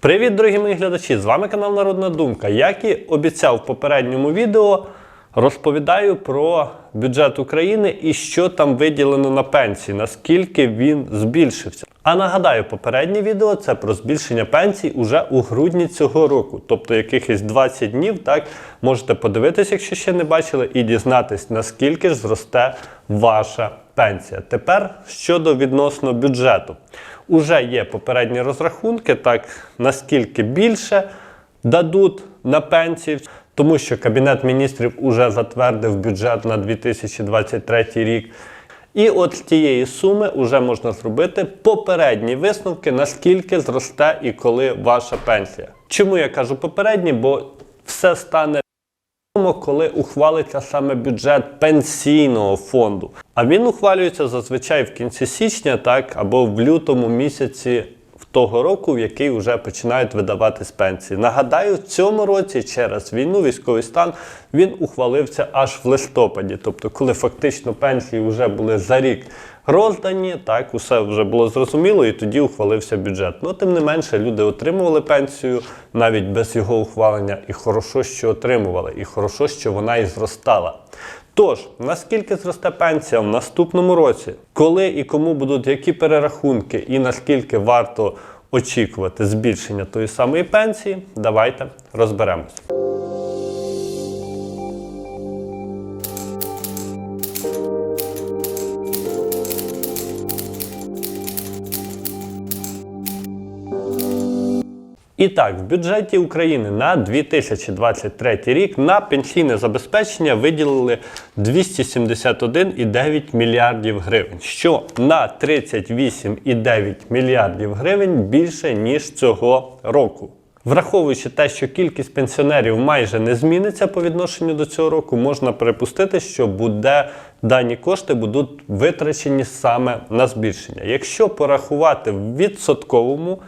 Привіт, дорогі мої глядачі! З вами канал Народна Думка. Як і обіцяв в попередньому відео, розповідаю про бюджет України і що там виділено на пенсії, наскільки він збільшився. А нагадаю, попереднє відео це про збільшення пенсій уже у грудні цього року, тобто якихось 20 днів. Так можете подивитися, якщо ще не бачили, і дізнатись, наскільки ж зросте ваша пенсія. Тепер щодо відносно бюджету. Уже є попередні розрахунки, так наскільки більше дадуть на пенсії, тому що Кабінет міністрів уже затвердив бюджет на 2023 рік. І от з тієї суми вже можна зробити попередні висновки, наскільки зросте і коли ваша пенсія. Чому я кажу попередні? Бо все стане коли ухвалиться саме бюджет пенсійного фонду. А він ухвалюється зазвичай в кінці січня, так або в лютому місяці того року, в який вже починають видаватись пенсії. Нагадаю, в цьому році через війну, військовий стан, він ухвалився аж в листопаді, тобто, коли фактично пенсії вже були за рік роздані, так усе вже було зрозуміло, і тоді ухвалився бюджет. Ну, тим не менше, люди отримували пенсію навіть без його ухвалення, і хорошо, що отримували, і хорошо, що вона і зростала. Тож, наскільки зросте пенсія в наступному році, коли і кому будуть які перерахунки, і наскільки варто очікувати збільшення тої самої пенсії, давайте розберемось. І так, в бюджеті України на 2023 рік на пенсійне забезпечення виділили 271,9 мільярдів гривень, що на 38,9 мільярдів гривень більше ніж цього року. Враховуючи те, що кількість пенсіонерів майже не зміниться по відношенню до цього року, можна припустити, що буде дані кошти будуть витрачені саме на збільшення. Якщо порахувати в відсотковому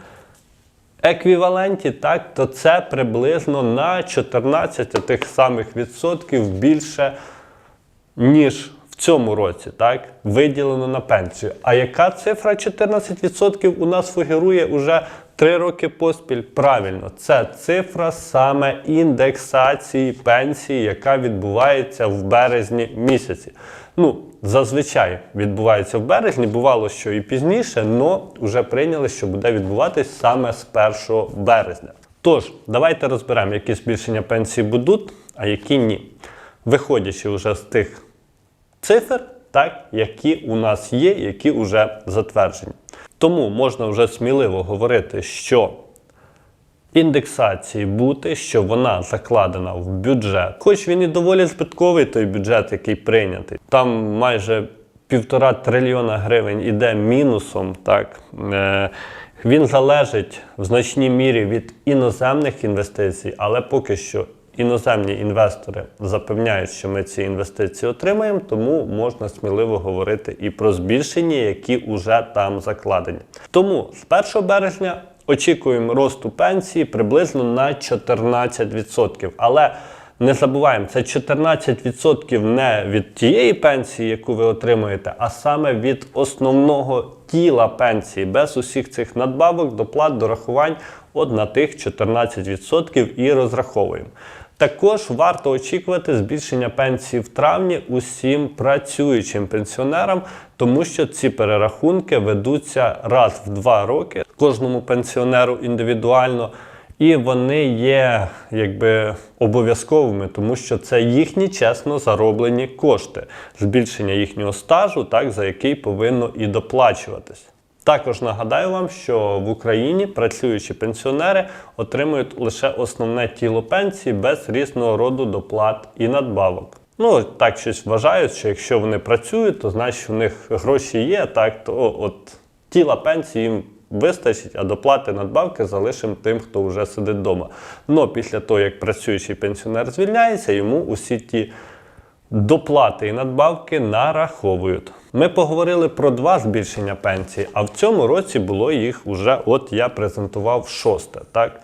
еквіваленті, так, то це приблизно на 14 тих самих відсотків більше, ніж в цьому році, так, виділено на пенсію. А яка цифра 14% у нас фігурує уже 3 роки поспіль? Правильно, це цифра саме індексації пенсії, яка відбувається в березні місяці. Ну, зазвичай відбувається в березні, бувало, що і пізніше, але вже прийняли, що буде відбуватись саме з 1 березня. Тож, давайте розберемо, які збільшення пенсії будуть, а які ні. Виходячи вже з тих цифр, так, які у нас є, які вже затверджені. Тому можна вже сміливо говорити, що індексації бути, що вона закладена в бюджет. Хоч він і доволі збитковий, той бюджет, який прийнятий. Там майже півтора трильйона гривень іде мінусом. Так. Е, він залежить в значній мірі від іноземних інвестицій, але поки що іноземні інвестори запевняють, що ми ці інвестиції отримаємо, тому можна сміливо говорити і про збільшення, які вже там закладені. Тому з 1 березня очікуємо росту пенсії приблизно на 14%. Але не забуваємо, це 14% не від тієї пенсії, яку ви отримуєте, а саме від основного тіла пенсії, без усіх цих надбавок, доплат, дорахувань, от на тих 14% і розраховуємо. Також варто очікувати збільшення пенсії в травні усім працюючим пенсіонерам, тому що ці перерахунки ведуться раз в два роки кожному пенсіонеру індивідуально. І вони є якби обов'язковими, тому що це їхні чесно зароблені кошти, збільшення їхнього стажу, так за який повинно і доплачуватись. Також нагадаю вам, що в Україні працюючі пенсіонери отримують лише основне тіло пенсії без різного роду доплат і надбавок. Ну, так щось вважають, що якщо вони працюють, то значить у них гроші є, так то от тіла пенсії їм вистачить, а доплати надбавки залишимо тим, хто вже сидить вдома. Но після того, як працюючий пенсіонер звільняється, йому усі ті доплати і надбавки нараховують. Ми поговорили про два збільшення пенсії, а в цьому році було їх уже, от я презентував шосте. Так?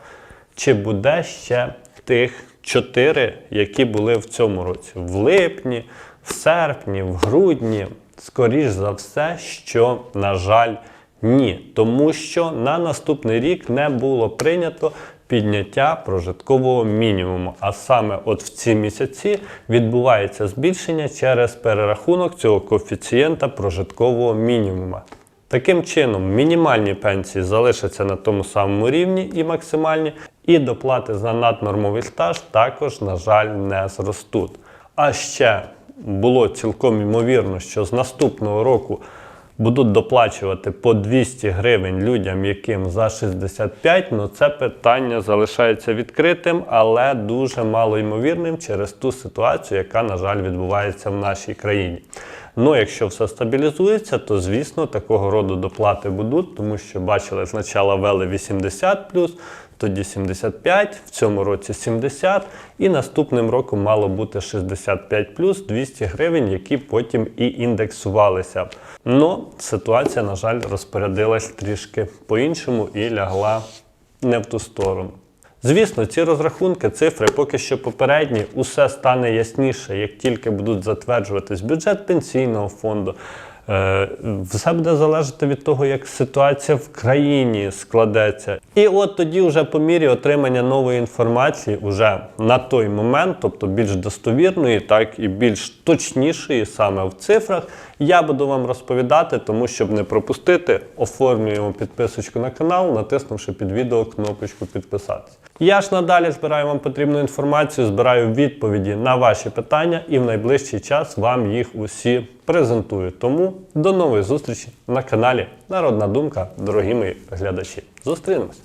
Чи буде ще тих чотири, які були в цьому році? В липні, в серпні, в грудні, скоріш за все, що, на жаль, Ні, тому що на наступний рік не було прийнято підняття прожиткового мінімуму. А саме от в ці місяці відбувається збільшення через перерахунок цього коефіцієнта прожиткового мінімуму. Таким чином, мінімальні пенсії залишаться на тому самому рівні і максимальні, і доплати за наднормовий стаж також, на жаль, не зростуть. А ще було цілком ймовірно, що з наступного року будуть доплачувати по 200 гривень людям, яким за 65, ну це питання залишається відкритим, але дуже мало ймовірним через ту ситуацію, яка, на жаль, відбувається в нашій країні. Ну, якщо все стабілізується, то звісно такого роду доплати будуть, тому що бачили, спочатку ввели 80 тоді 75, в цьому році 70, і наступним роком мало бути 65 плюс 200 гривень, які потім і індексувалися. Ну, ситуація, на жаль, розпорядилась трішки по-іншому і лягла не в ту сторону. Звісно, ці розрахунки, цифри поки що попередні, усе стане ясніше, як тільки будуть затверджуватись бюджет пенсійного фонду. Е, Все буде залежати від того, як ситуація в країні складеться. І от тоді, вже по мірі отримання нової інформації, уже на той момент, тобто більш достовірної, так і більш точнішої саме в цифрах, я буду вам розповідати, тому щоб не пропустити, оформлюємо підписочку на канал, натиснувши під відео кнопочку підписатися. Я ж надалі збираю вам потрібну інформацію, збираю відповіді на ваші питання і в найближчий час вам їх усі презентую. Тому до нової зустрічі на каналі Народна Думка, дорогі мої глядачі. Зустрінемось!